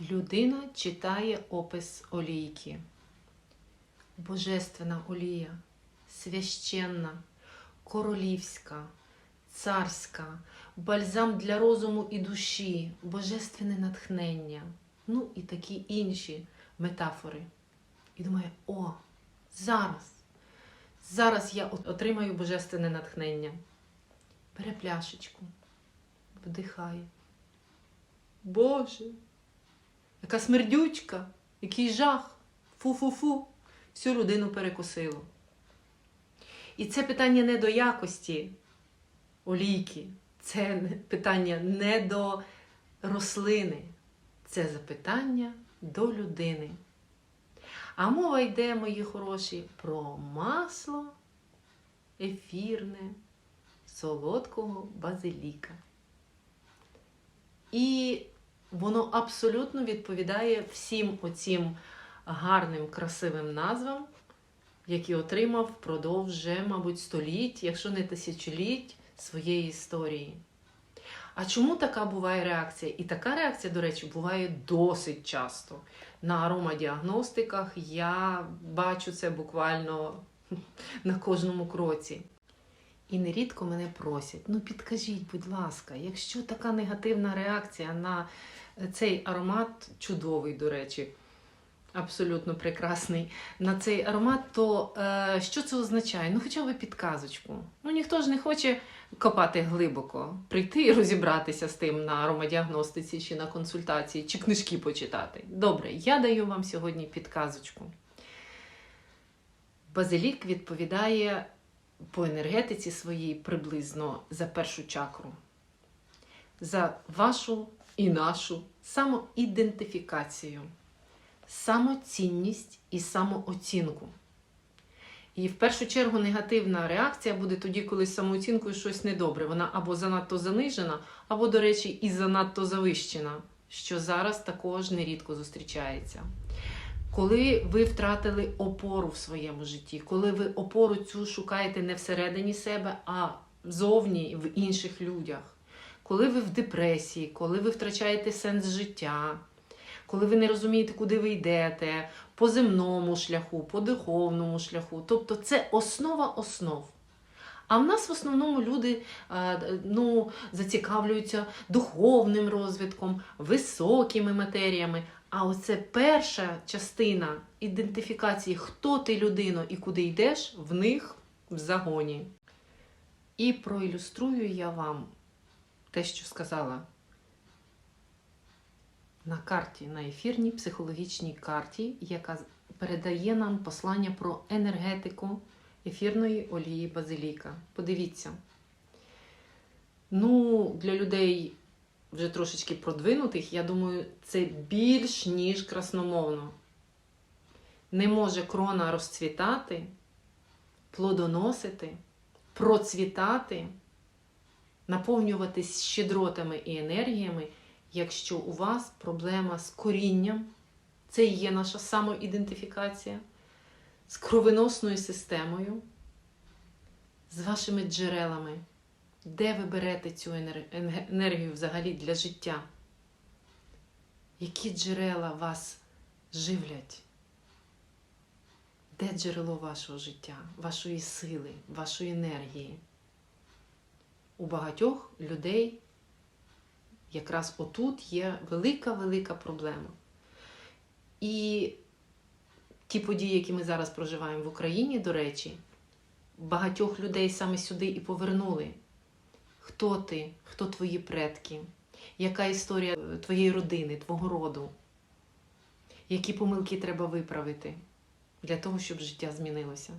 Людина читає опис олійки. Божественна олія, священна, королівська, царська, бальзам для розуму і душі, божественне натхнення, ну і такі інші метафори. І думає, о, зараз, зараз я отримаю божественне натхнення. Бере пляшечку, вдихає. Боже, яка смердючка, який жах, фу-фу-фу, всю людину перекосило. І це питання не до якості олійки, це питання не до рослини, це запитання до людини. А мова йде, мої хороші, про масло ефірне солодкого базиліка. І воно абсолютно відповідає всім оцім гарним, красивим назвам, які отримав впродовж мабуть, століть, якщо не тисячоліть своєї історії. А чому така буває реакція? І така реакція, до речі, буває досить часто. На аромадіагностиках я бачу це буквально на кожному кроці. І нерідко мене просять: ну підкажіть, будь ласка, якщо така негативна реакція на цей аромат, чудовий, до речі, абсолютно прекрасний, на цей аромат, то е, що це означає? Ну, хоча б підказочку. Ну, ніхто ж не хоче копати глибоко, прийти і розібратися з тим на аромадіагностиці чи на консультації, чи книжки почитати. Добре, я даю вам сьогодні підказочку. Базилік відповідає по енергетиці своїй приблизно за першу чакру, за вашу і нашу самоідентифікацію, самоцінність і самооцінку. І в першу чергу негативна реакція буде тоді, коли з самооцінкою щось недобре. Вона або занадто занижена, або, до речі, і занадто завищена, що зараз також нерідко зустрічається. Коли ви втратили опору в своєму житті, коли ви опору цю шукаєте не всередині себе, а зовні в інших людях, коли ви в депресії, коли ви втрачаєте сенс життя, коли ви не розумієте, куди ви йдете, по земному шляху, по духовному шляху. Тобто це основа основ. А в нас в основному люди е, ну, зацікавлюються духовним розвитком, високими матеріями. А оце перша частина ідентифікації, хто ти людина і куди йдеш, в них в загоні. І проілюструю я вам те, що сказала на карті, на ефірній психологічній карті, яка передає нам послання про енергетику ефірної олії базиліка. Подивіться. Ну, для людей вже трошечки продвинутих, я думаю, це більш ніж красномовно. Не може крона розцвітати, плодоносити, процвітати, наповнюватись щедротами і енергіями, якщо у вас проблема з корінням, це і є наша самоідентифікація, з кровоносною системою, з вашими джерелами. Де ви берете цю енергію взагалі для життя? Які джерела вас живлять? Де джерело вашого життя, вашої сили, вашої енергії? У багатьох людей якраз отут є велика-велика проблема. І ті події, які ми зараз проживаємо в Україні, до речі, багатьох людей саме сюди і повернули. Хто ти, хто твої предки, яка історія твоєї родини, твого роду, які помилки треба виправити для того, щоб життя змінилося.